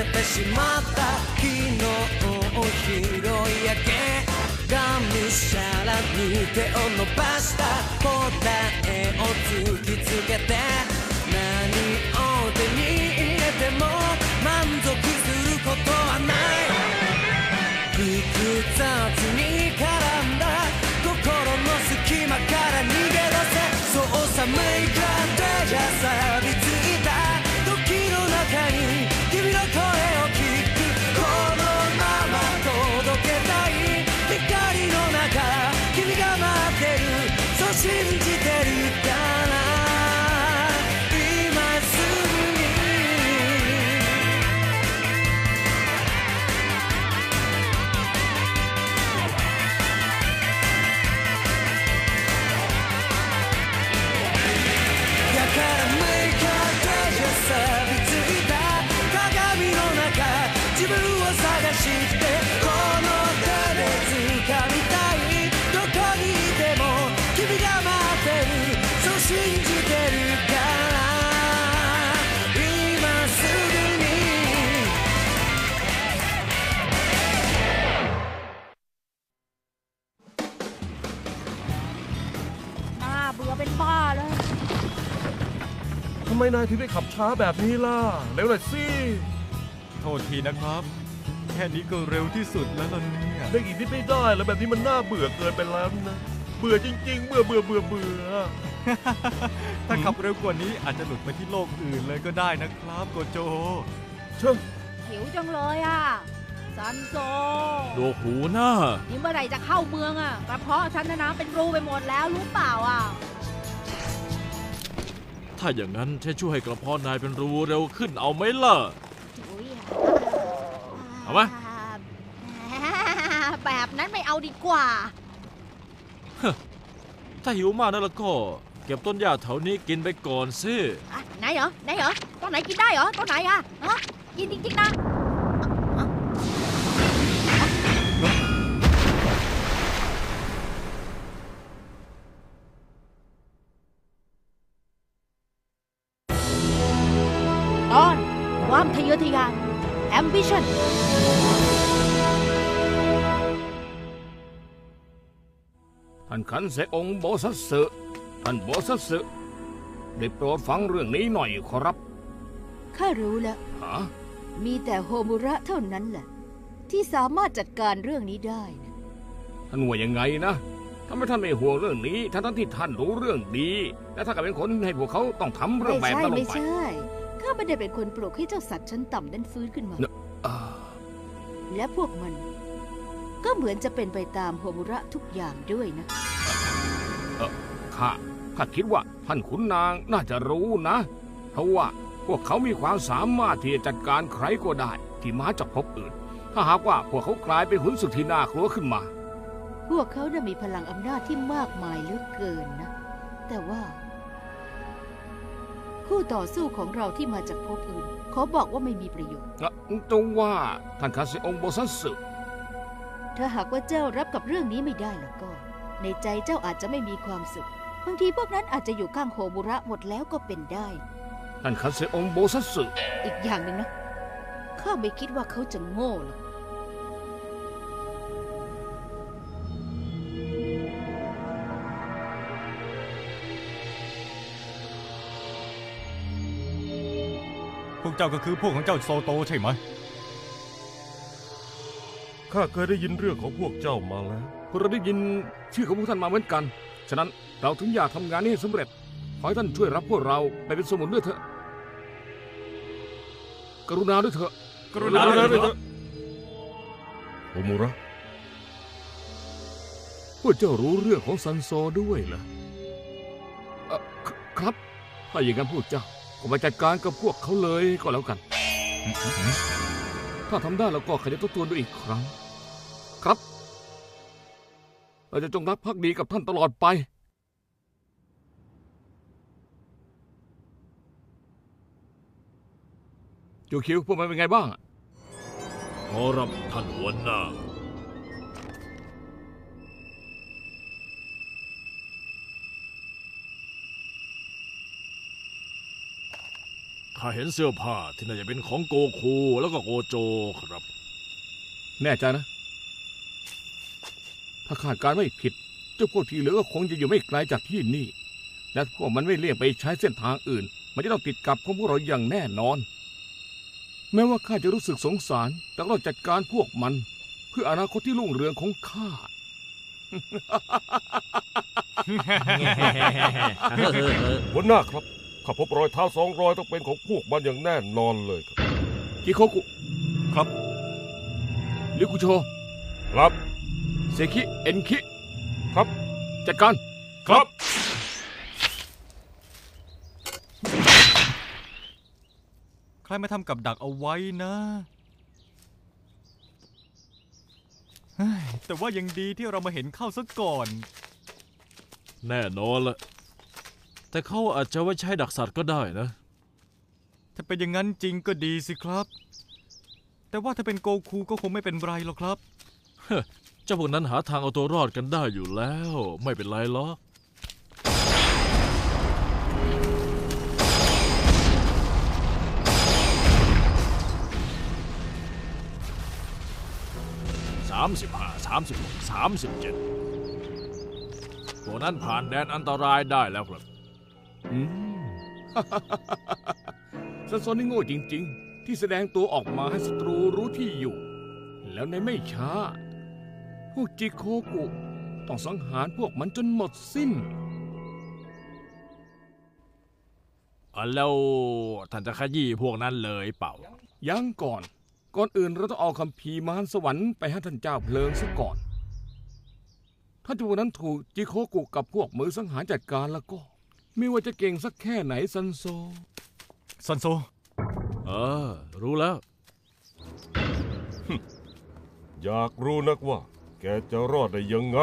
せてしまった昨日拾い上げがむしゃらに手を伸ばした答えを突きつけて何を手に入れても満足することはない複雑に เบื่อเป็นบ้าเลย ทำไมนายถึงได้ขับช้าแบบนี้ล่ะ เร็วหน่อยสิ โทษทีนะครับ แค่นี้ก็เร็วที่สุดแล้วล่ะเนี่ยเร่งอีกนิดไม่ได้แล้วแบบนี้มันน่าเบื่อเกินไปแล้วนะ เบื่อจริง ๆ เบื่อเบื่อเบื่อเบื่อ ถ้าขับเร็วกว่านี้อาจจะหลุดไปที่โลกอื่นเลยก็ได้นะครับโกโจ เช่อหิวจังเลยอะ ซันโซดูหูหน้า นี่เมื่อไหร่จะเข้าเมืองอะกระเพาะฉันนะนะเป็นรูไปหมดแล้วรู้เปล่าอะถ้าอย่างนั้นฉันช่วยให้กระเพาะนายเป็นรูเร็วขึ้นเอาไหมล่ะ อุ๊ยเอาไหม แบบนั้นไม่เอาดีกว่า ถ้าหิวมากนั่นแล้วก็ เก็บต้นหญ้าแถวนี้กินไปก่อนสิ อะไหนเหรอไหนเหรอตรงไหนกินได้เหรอตรงไหนอะฮะกินจริงๆนะอะ ขันเสองค์โบสัสสึท่านโบสัสสึได้โปรดฟังเรื่องนี้หน่อยขอรับข้ารู้แล้ว ฮะมีแต่โฮมุระเท่านั้นแหละ ที่สามารถจัดการเรื่องนี้ได้นะท่านว่ายังไงนะทำไมท่านไม่ห่วงเรื่องนี้ทั้งทั้งๆที่ท่านรู้เรื่องดี และถ้าเกิดเป็นคนให้พวกเขาต้องทำเรื่องไม่แบบใช่นั้นลไม่งไปใช่ข้าไม่ได้เป็นคนปลุกให้เจ้าสัตว์ชั้นต่ำนั้นฟื้นขึ้นมา อ่าและพวกมัน ก็เหมือนจะเป็นไปตามโฮมุระทุกอย่างด้วยนะ ข้าข้าคิดว่าท่านขุนนางน่าจะรู้นะ เพราะว่าพวกเขามีความสามารถที่จะจัดการใครก็ได้ ที่มาจากภพอื่น ถ้าหากว่าพวกเขากลายเป็นขุนศึกที่น่ากลัวขึ้นมา พวกเขาน่ะมีพลังอำนาจที่มากมายเหลือเกินนะ แต่ว่า คู่ต่อสู้ของเราที่มาจากภพอื่นขอบอกว่าไม่มีประโยชน์นะตรงว่าท่านคาเซองโบซัสสึถ้าหากว่าเจ้ารับกับเรื่องนี้ไม่ได้แล้วก็ ในใจเจ้าอาจจะไม่มีความสุข บางทีพวกนั้นอาจจะอยู่ข้างโฮมุระหมดแล้วก็เป็นได้ท่านคาเซองโบซัสสึอีกอย่างหนึ่งนะ ข้าไม่คิดว่าเขาจะโง่หรอกพวกเจ้าก็คือพวกของเจ้าโซโตใช่ไหม ข้าเคยได้ยินเรื่องของพวกเจ้ามาแล้วพวกเราได้ยินชื่อของพวกท่านมาเหมือนกัน ฉะนั้น เราถึงอยากทำงานนี้ให้สำเร็จ ขอให้ท่านช่วยรับพวกเราไปเป็นสมุนด้วยเถอะ กรุณาด้วยเถอะ กรุณาด้วยเถอะ โอมุระ พวกเจ้ารู้เรื่องของซันโซด้วยเหรอเอ่อคครับ ถ้าอย่างนั้นพวกเจ้าก็มาจัดการกับพวกเขาเลยก็แล้วกัน ถ้าทำได้แล้วก็ขยันทบทวนดูอีกครั้ง ครับ เราจะจงรักภักดีกับท่านตลอดไป จูคิวพวกมันเป็นไงบ้าง ขอรับท่านหัวหน้าขข้าเห็นเสื้อผ้าที่น่าจะเป็นของโกคูแล้วก็โกโจครับ แน่ใจนะ ถ้าคาดการณ์ไม่ผิด เจ้าพวกที่เหลือก็คงจะอยู่ไม่ไกลจากที่นี่ และพวกมันไม่เลี่ยงไปใช้เส้นทางอื่น มันจะต้องติดกับของพวกเราอย่างแน่นอน แม้ว่าข้าจะรู้สึกสงสาร แต่ก็ต้องจัดการพวกมัน เพื่ออนาคตที่รุ่งเรืองของข้า หัวหน้าครับข้าพบรอยเท้าสองรอยต้องเป็นของพวกมันอย่างแน่นอนเลยครับกิโคกุครับลิคุโชครับเซคิเอ็นคิ ครับ จัดการ ครับ ใค รมาทำกับดักเอาไว้นะเฮ้ยแต่ว่ายังดีที่เรามาเห็นเข้าซะก่อน แน่นอนละแต่เขาอาจจะไว้ใช้ดักสัตว์ก็ได้นะ ถ้าเป็นอย่างนั้นจริงก็ดีสิครับ แต่ว่าถ้าเป็นโกคูก็คงไม่เป็นไรหรอกครับ เจ้าพวกนั้นหาทางเอาตัวรอดกันได้อยู่แล้ว ไม่เป็นไรหรอก สามสิบห้าสามสิบหกสามสิบเจ็ดพวกนั้นผ่านแดนอันตรายได้แล้วครับ อืม ซันโซนี่โง่จริง ๆ ที่แสดงตัวออกมาให้ศัตรูรู้ที่อยู่ แล้วในไม่ช้า พวกจิโคกุ ต้องสังหารพวกมันจนหมดสิ้นอะแล้วท่านจะขยี้พวกนั้นเลยเปล่า ยังก่อน ก่อนอื่นเราต้องเอาคำพีร์มารสวรรค์ไปให้ท่านเจ้าเพลิงซะก่อน ถ้าตัวนั้นถูกจิโคกุกับพวกมือสังหารจัดการแล้วก็ ไม่ว่าจะเก่งสักแค่ไหนซันโซ ซันโซ เออ รู้แล้ว อยากรู้นักว่า แกจะรอดได้ยังไง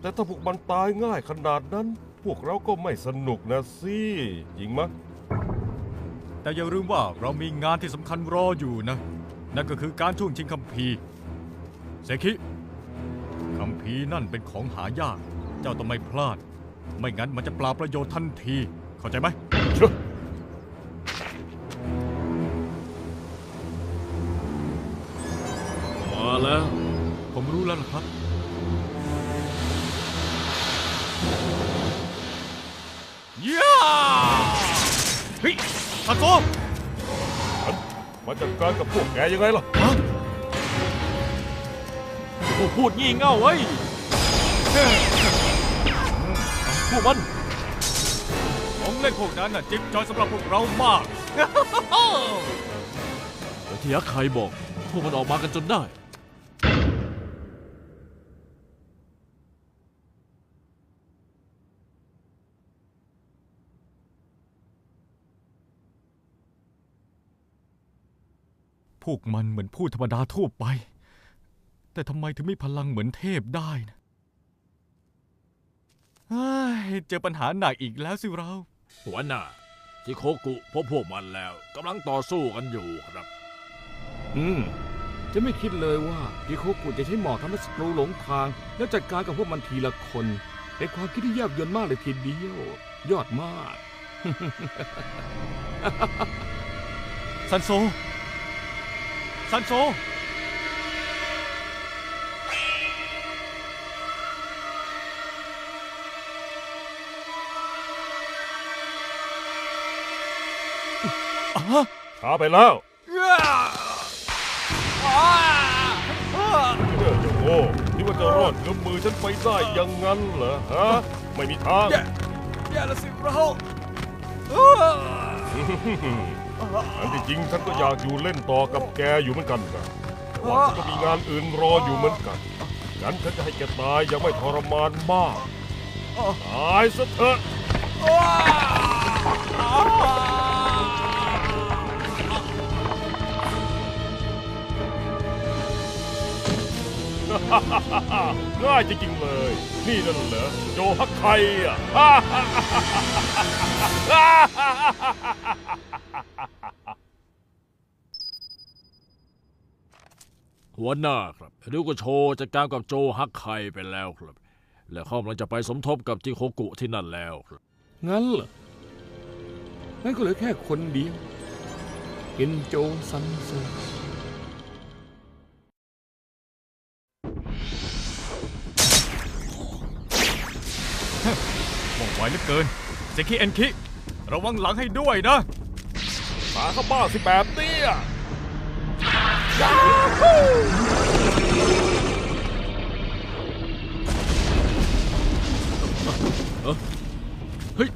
แต่ถ้าพวกมันตายง่ายขนาดนั้น พวกเราก็ไม่สนุกนะสิจริงมะ แต่อย่าลืมว่าเรามีงานที่สำคัญรออยู่นะ นั่นก็คือการช่วงชิงคัมภีร์เซคิคัมภีร์นั่นเป็นของหายาก เจ้าต้องไม่พลาด ไม่งั้นมันจะเปล่าประโยชน์ทันที เข้าใจไหมเชื่อมาแล้ว ผมรู้แล้วล่ะครับ ย่า เฮ้ย ซันโซมาจัดการกับพวกแกยังไงล่ะพวกพูดงี่เง่าไว้ยพวกมันของเล่นพวกนั้นน่ะจิ๊บจอยสำหรับพวกเรามากแต่ที่ยักษ์ใครบอก พวกมันออกมากันจนได้ พวกมันเหมือนพูดธรรมดาทั่วไป แต่ทำไมถึงมีพลังเหมือนเทพได้นะเฮ้ยเจอปัญหาหนักอีกแล้วสิเรา หัวหน้าที่โคกุพบพวกมันแล้วกำลังต่อสู้กันอยู่ครับ อืม จะไม่คิดเลยว่าจิโคกุจะใช้หมอกทำให้ศัตรูหลงทาง แล้วจัดการกับพวกมันทีละคนเป็นความคิดที่แยบยลมากเลยทีเดียว ยอดมาก ซันโซ ซันโซ ช้าไปแล้วเจ้าจะโง่คิดว่าจะรอดเงื้อมมือฉันไปได้อยังงั้นเหรอฮะ ไม่มีทางอย่าละสิเรา อันที่จริงฉันก็อยากอยู่เล่นต่อกับแกอยู่เหมือนกันนะแต่ว่าฉันก็มีงานอื่นรออยู่เหมือนกันงั้นฉันจะให้แกตายอยังไม่ทรมานมากตายซะเถอะ ง่ายจริงๆเลย นี่นั่นเหรอโจฮักไคอะหัวหน้าครับริวก็โชว์จัดการกับโจฮักไคไปแล้วครับ และเขากำลังจะไปสมทบกับจิโคกุที่นั่นแล้วครับ งั้นเหรองั้นก็เหลือแค่คนเดียวเอ็นโจซันโซ ว่องไวเหลือเกิน เซคิเอ็นคิ ระวังหลังให้ด้วยนะ มาเข้าบ้าสิแบบเนี้ยเฮ้ย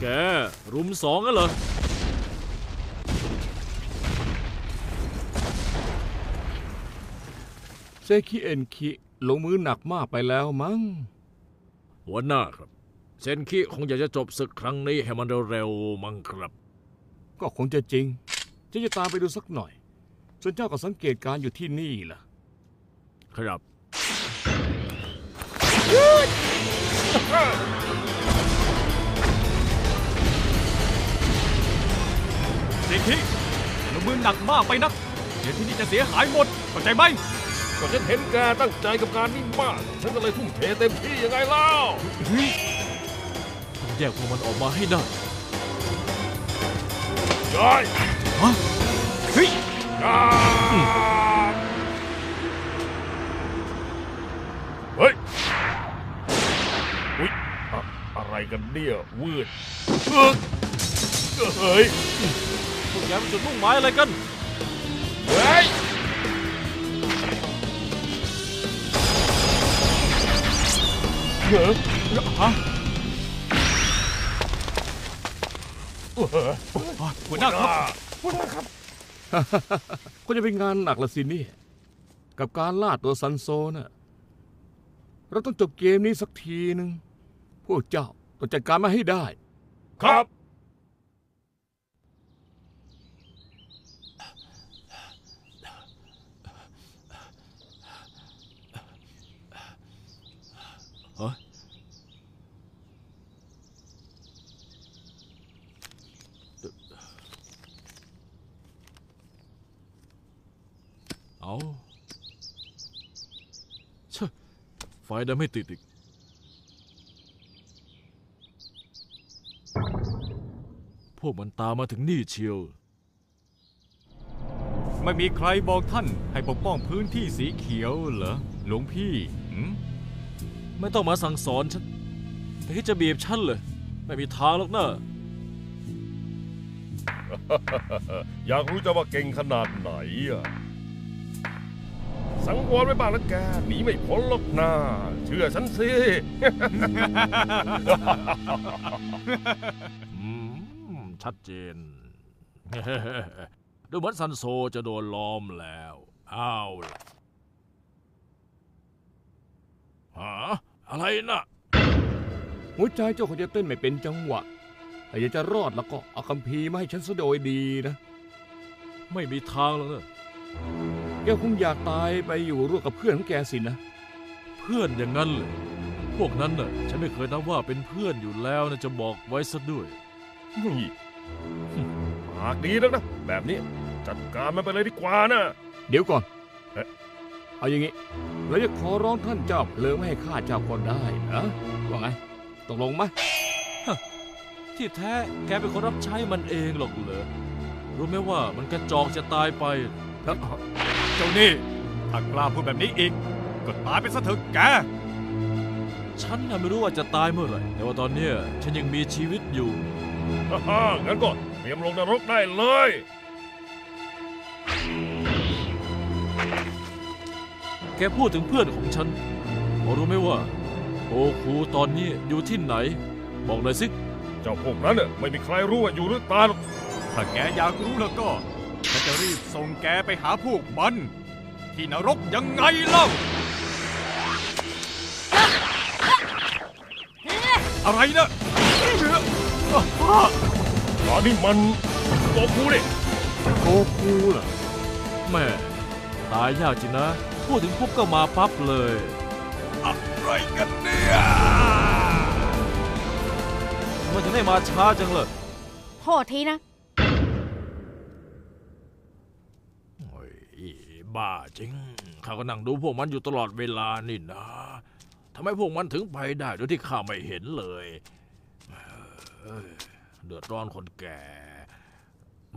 แก รุมสองกันเหรอ เซคิเอ็นคิ ลงมือหนักมากไปแล้วมั้ง หัวหน้าครับ เซนคิคงอยากจะจบศึกครั้งนี้ให้มันเร็วๆมั้งครับ ก็คงจะจริงฉันจะตามไปดูสักหน่อย ส่วนเจ้าก็สังเกตการณ์อยู่ที่นี่ล่ะ ครับ เซคิลงมือหนักมากไปนักเดี๋ยวที่นี่จะเสียหายหมดเข้าใจไหม ก็ฉันเห็นแกตั้งใจกับการนี้มาก ฉันก็เลยทุ่มเทเต็มที่ยังไงเล่าต้องแยกพวกมันออกมาให้ได้ย้อยฮะเฮ้ยย้เฮ้ยอุ๊ยอะอะไรกันเนี่ย วืดเอิกเฮ้ย พวกแกเป็นจุดมุ่งหมายอะไรกัน เหรอฮะเออหัวหน้าครับหัวหน้าครับ ก็จะเป็นงานหนักละสินี่ กับการล่าตัวซันโซน่ะ เราต้องจบเกมนี้สักทีหนึ่ง พวกเจ้าต้องจัดการมาให้ได้ ครับ ชอะไฟดันไม่ติดอีก พวกมันตามมาถึงนี่เชียว ไม่มีใครบอกท่านให้ปกป้องพื้นที่สีเขียวเหรอ หลวงพี่หืมไม่ต้องมาสั่งสอนฉัน แต่ที่จะบีบฉันเลย ไม่มีทางหรอกนะอยากรู้จะว่าเก่งขนาดไหนอะ สังวรไว้บ้างนะแกหนีไม่พ้นหรอกนะเชื่อฉันสิ อืม ชัดเจน ดูเหมือนซันโซจะโดนล้อมแล้วเอาล่ะฮะอะไรนะหัวใจเจ้าคงจะเต้นไม่เป็นจังหวะถ้าอยากจะรอดแล้วก็เอาคัมภีร์มาให้ฉันซะโดยดีนะ ไม่มีทางแล้วนะแกคงอยากตายไปอยู่ร่วมกับเพื่อนของแกสินะ เพื่อนอย่างนั้นเลย พวกนั้นน่ะฉันไม่เคยนับว่าเป็นเพื่อนอยู่แล้วนะจะบอกไว้ซะด้วย นี่ปากดีนักนะ แบบนี้จัดการมันไปเลยดีกว่านะ เดี๋ยวก่อนเอ๊ะ เอาอย่างงี้เราจะขอร้องท่านเจ้าเพลิงไม่ให้ฆ่าเจ้าก็ได้นะว่าไงตกลงไหมที่แท้แกเป็นคนรับใช้มันเองหรอกเหรอรู้ไหมว่ามันกระจอกจะตายไป เจ้านี่ถ้ากล้าพูดแบบนี้อีก ก็ตายไปซะเถอะแก ฉันน่ะไม่รู้ว่าจะตายเมื่อไหร่ แต่ว่าตอนเนี้ยฉันยังมีชีวิตอยู่ ฮ่าๆงั้นก็เตรียมลงนรกได้เลย แกพูดถึงเพื่อนของฉันพอรู้ไหมว่าโอคูตอนนี้อยู่ที่ไหน บอกหน่อยสิ เจ้าพวกนั้นน่ะไม่มีใครรู้ว่าอยู่หรือตายหรอกถ้าแกอยากรู้แล้วก็ ฉันจะรีบส่งแกไปหาพวกมัน ที่นรกยังไงเล่า อะไรนะตอนนี้มันโกคูนี่โกคูเหรอแม่ตายยากจริงนะ พูดถึงปุ๊บก็มาปั๊บเลย อะไรกันเนี่ยมันจะได้มาช้าจังเลยโทษทีนะ โอ้ย บ้าจริง ข้าก็นั่งดูพวกมันอยู่ตลอดเวลานี่นะทำไมพวกมันถึงไปได้โดยที่ข้าไม่เห็นเลยอ้ยเดือดร้อนคนแก่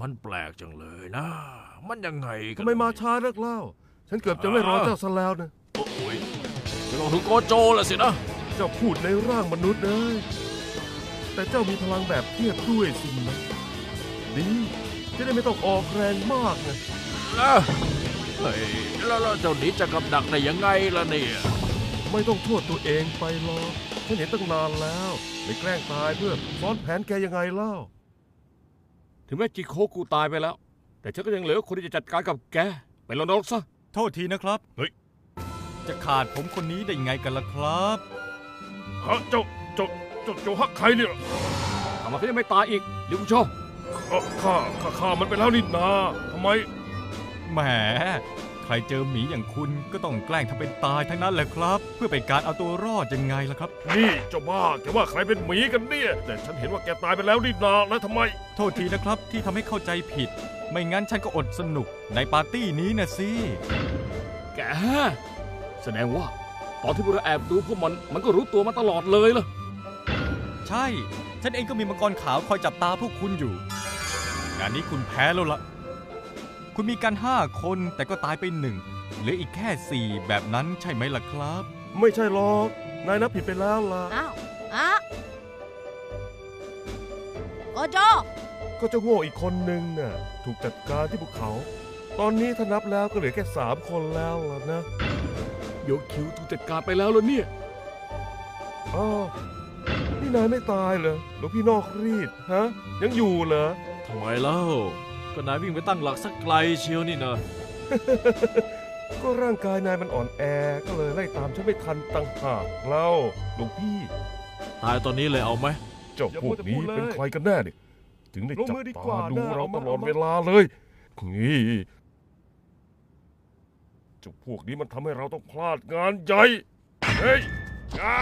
มันแปลกจังเลยนะ มันยังไงกันทำไมมาช้านักเล่า ฉันเกือบจะไม่รอเจ้าซะแล้วนะ โอ้ยจะต้องถึงโกโจแล้วสินะ เจ้าพูดในร่างมนุษย์เลย แต่เจ้ามีพลังแบบเทียบด้วยสินะดี จะได้ไม่ต้องออกแรงมากไงนะ เฮ้ยแล้วแล้วเจ้าหนี้จะกับดักได้ยังไงล่ะเนี่ย ไม่ต้องโทษตัวเองไปหรอกฉันเห็นตั้งนานแล้วไม่แกล้งตายเพื่อซ้อนแผนแกยังไงเล่า ถึงแม้จิโคกูตายไปแล้ว แต่ฉันก็ยังเหลือคนที่จะจัดการกับแก ไปลงนรกซะ โทษทีนะครับ เฮ้ย จะขาดผมคนนี้ได้ไงกันล่ะครับ ฮะเจ้าเจ้าเจ้าเจ้าฮักใครเนี่ยทำไมเขายังไม่ตายอีกลิวโช ข้าข้าข้าฆ่ามันไปแล้วนี่นาทำไม แหม ใครเจอหมีอย่างคุณก็ต้องแกล้งทำเป็นตายทั้งนั้นแหละครับ เพื่อเป็นการเอาตัวรอดยังไงล่ะครับ นี่เจ้าบ้าแกว่าใครเป็นหมีกันเนี่ย แต่ฉันเห็นว่าแกตายไปแล้วนี่นาแล้วทำไม โทษทีนะครับที่ทำให้เข้าใจผิด ไม่งั้นฉันก็อดสนุกในปาร์ตี้นี้นะสิแกแสดงว่า ตอนที่พวกเราแอบดูพวกมันมันก็รู้ตัวมาตลอดเลยเหรอใช่ ฉันเองก็มีมังกรขาวคอยจับตาพวกคุณอยู่ งานนี้คุณแพ้แล้วล่ะ คุณมีกันห้าคนแต่ก็ตายไปหนึ่งเหลืออีกแค่สี่แบบนั้นใช่ไหมล่ะครับ ไม่ใช่หรอก นายนับผิดไปแล้วล่ะ อ้าวอ้าโกโจก็เจ้าโง่อีกคนนึงน่ะถูกจัดการที่ภูเขา ตอนนี้ถ้านับแล้วก็เหลือแค่สามคนแล้วล่ะนะโยคิวถูกจัดการไปแล้วเหรอเนี่ย อ้าวนี่นายไม่ตายเหรอหลวงพี่นอกรีดฮะ ยังอยู่เหรอ ทำไมเล่า ก็นายวิ่งไปตั้งหลักสักไกลเชียวนี่นะก็ร่างกายนายมันอ่อนแอก็เลยไล่ตามฉันไม่ทันตั้งหากเล่าหลวงพี่ ตายตอนนี้เลยเอาไหมเจ้าพวกนี้เป็นใครกันแน่เนี่ยถึงได้ลงจับมือดีกตาว่าดูนะเราเอาตมาลอดเอามาเวลาเลยนี่เจ้าพวกนี้มันทำให้เราต้องพลาดงานใหญ่เฮ้ยไอ้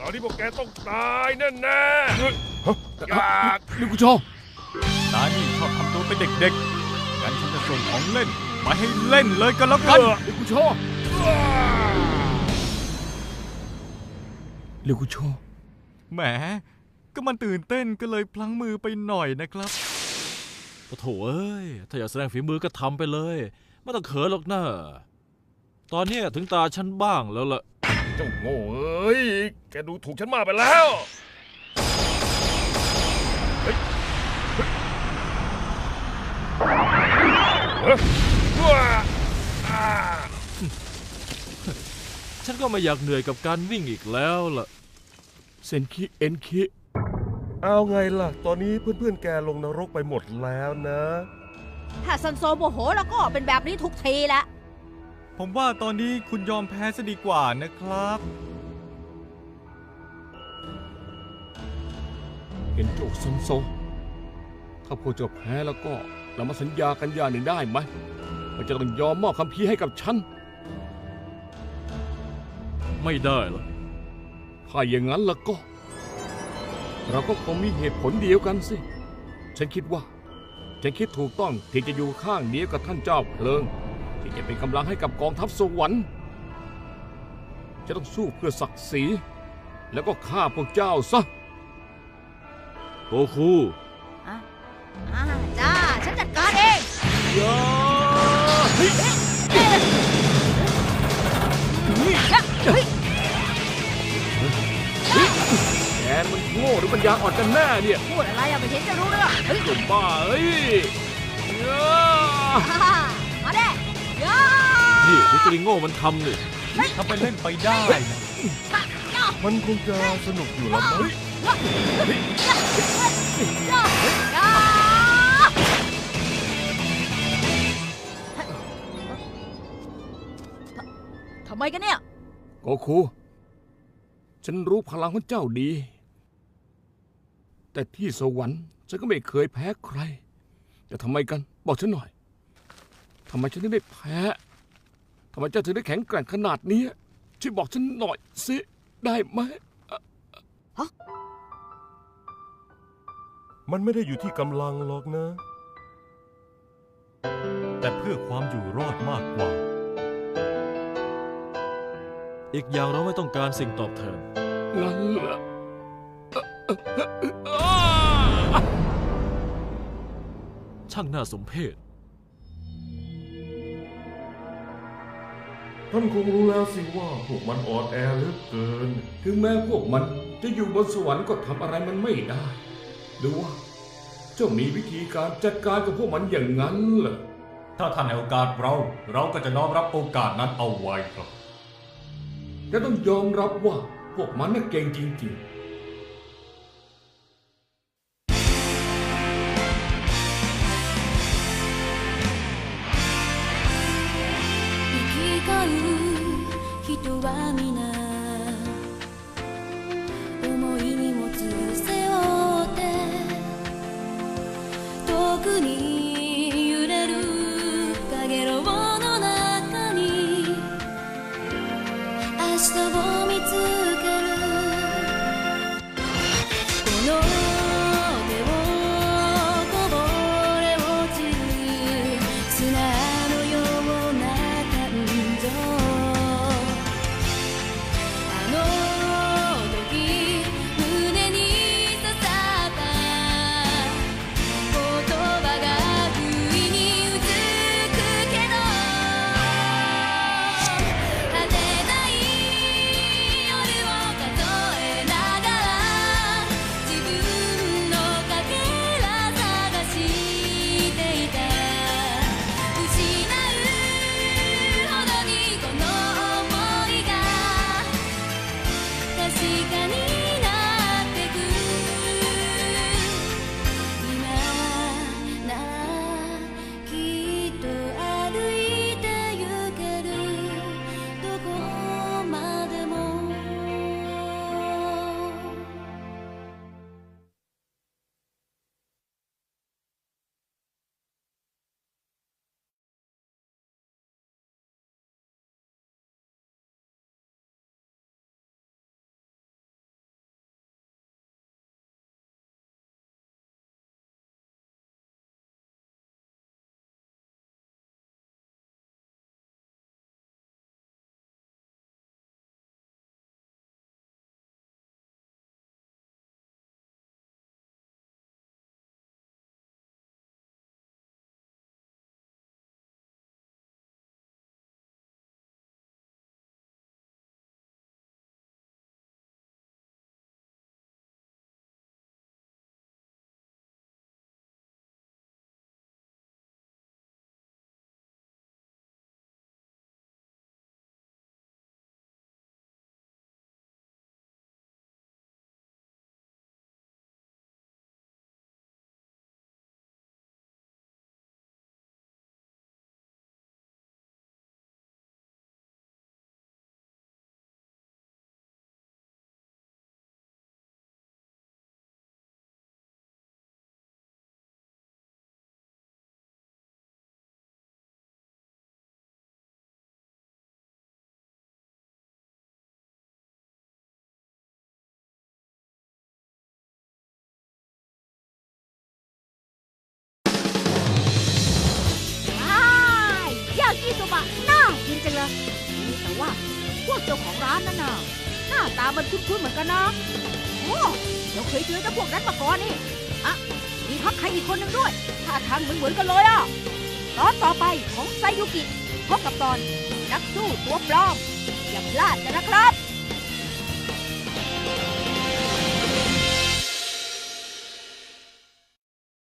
ตอนนี้พวกแกต้องตายแน่แน่ๆเฮ้ยฮะอยากลิวโช นายนี่ชอบทำตัวเป็นเด็กๆ งั้นฉันจะส่งของเล่นมาให้เล่นเลยกันแล้วกันลิวโชลิวโชแหม ก็มันตื่นเต้นก็เลยพลั้งมือไปหน่อยนะครับโอ้โถเอ้ย ถ้าอยากแสดงฝีมือก็ทำไปเลย ไม่ต้องเขินหรอกนะตอนเนี้ยถึงตาฉันบ้างแล้วล่ะ เจ้าโง่เอ้ย แกดูถูกฉันมากไปแล้ว เฮ้ยเฮ้ยเฮ้ยว้าอ่า ฉันก็ไม่อยากเหนื่อยกับการวิ่งอีกแล้วล่ะ เซนคิเอ็นคิเอาไงล่ะ ตอนนี้เพื่อนๆแกลงนรกไปหมดแล้วนะ ถ้าซันโซโมโหแล้วก็เป็นแบบนี้ทุกทีแหละ ผมว่าตอนนี้คุณยอมแพ้ซะดีกว่านะครับ เห็นโจกซันโซ ถ้าพวกเจ้าแพ้แล้วก็ เรามาสัญญากันอย่างหนึ่งได้ไหมว่าจะต้องยอมมอบคำพีร์ให้กับฉัน ไม่ได้หรอกถ้าอย่างนั้นแล้วก็ เราก็คงมีเหตุผลเดียวกันสิ ฉันคิดว่า ฉันคิดถูกต้องที่จะอยู่ข้างเดียวกับท่านเจ้าเพลิง ที่จะเป็นกำลังให้กับกองทัพสวรรค์จะต้องสู้เพื่อศักดิ์ศรีแล้วก็ฆ่าพวกเจ้าซะ โกคู ยาแกมันโง่หรือปัญญาอ่อนกันแน่เนี่ยพูดอะไรอะไม่เห็นจะรู้เรื่องเฮ้ยหนุ่มบ้าเอ้ยยามาเด้ยานี่นิจริงโง่มันทำนี่ถ้าไปเล่นไปได้ มันคงจะสนุกอยู่แล้วมั้งำไมกันเนี่ย โกคู ฉันรู้พลังของเจ้าดี แต่ที่สวรรค์ฉันก็ไม่เคยแพ้ใคร แต่ทำไมกัน บอกฉันหน่อยทำไมฉันถึงได้แพ้ทำไมเจ้าถึงได้แข็งแกร่งขนาดนี้ช่วยบอกฉันหน่อยสิได้ไหมมันไม่ได้อยู่ที่กำลังหรอกนะ แต่เพื่อความอยู่รอดมากกว่า อีกอย่างเราไม่ต้องการสิ่งตอบแทน งั้นเหรออ้าช่างน่าสมเพชท่านคงรู้แล้วสิว่าพวกมันอ่อนแอเหลือเกิน ถึงแม้พวกมันจะอยู่บนสวรรค์ก็ทำอะไรมันไม่ได้ หรือว่าเจ้ามีวิธีการจัดการกับพวกมันอย่างนั้นเหรอถ้าท่านให้โอกาสเรา เราก็จะน้อมรับโอกาสนั้นเอาไว้ครับ และต้องยอมรับว่าพวกมันน่ะเก่งจริงๆ มันคุ้นๆเหมือนกันนะโอ้เราเคยเจอเจ้าพวกนั้นมาก่อนนี่อะมีพักใครอีกคนหนึ่งด้วยท่าทางเหมือนๆกันเลยอะตอนต่อไปของไซยุกิพบกับตอนนักสู้ตัวปลอมอย่าพลาดนะครับ